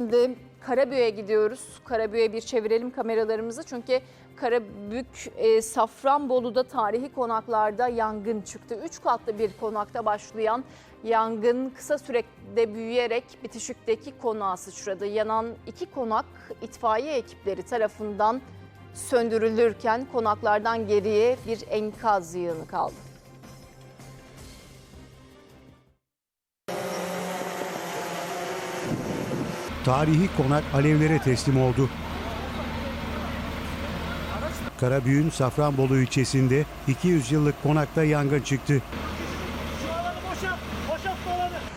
Şimdi Karabük'e gidiyoruz. Karabük'e bir çevirelim kameralarımızı. Çünkü Karabük e, Safranbolu'da tarihi konaklarda yangın çıktı. Üç katlı bir konakta başlayan yangın kısa sürede büyüyerek bitişikteki konağa sıçradı. Yanan iki konak itfaiye ekipleri tarafından söndürülürken konaklardan geriye bir enkaz yığını kaldı. Tarihi konak alevlere teslim oldu. Karabüğün Safranbolu ilçesinde 200 yıllık konakta yangın çıktı.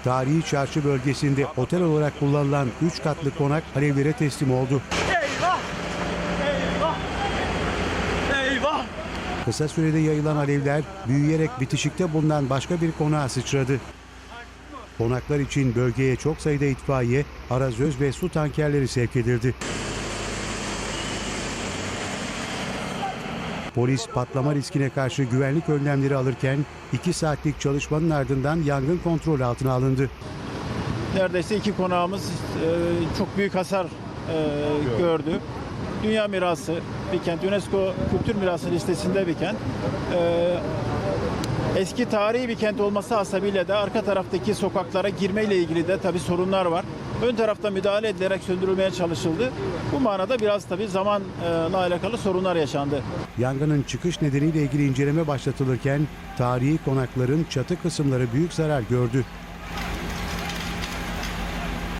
Tarihi çarşı bölgesinde otel olarak kullanılan 3 katlı konak alevlere teslim oldu. Eyvah! Eyvah! Eyvah! Kısa sürede yayılan alevler büyüyerek bitişikte bulunan başka bir konağa sıçradı. Konaklar için bölgeye çok sayıda itfaiye, arazöz ve su tankerleri sevk edildi. Polis patlama riskine karşı güvenlik önlemleri alırken 2 saatlik çalışmanın ardından yangın kontrol altına alındı. Neredeyse iki konağımız e, çok büyük hasar e, gördü. Dünya mirası bir kent, UNESCO Kültür Mirası listesinde bir kent. E, eski tarihi bir kent olması hasebiyle de arka taraftaki sokaklara girmeyle ilgili de tabii sorunlar var. Ön tarafta müdahale edilerek söndürülmeye çalışıldı. Bu manada biraz tabii zamanla alakalı sorunlar yaşandı. Yangının çıkış nedeniyle ilgili inceleme başlatılırken tarihi konakların çatı kısımları büyük zarar gördü.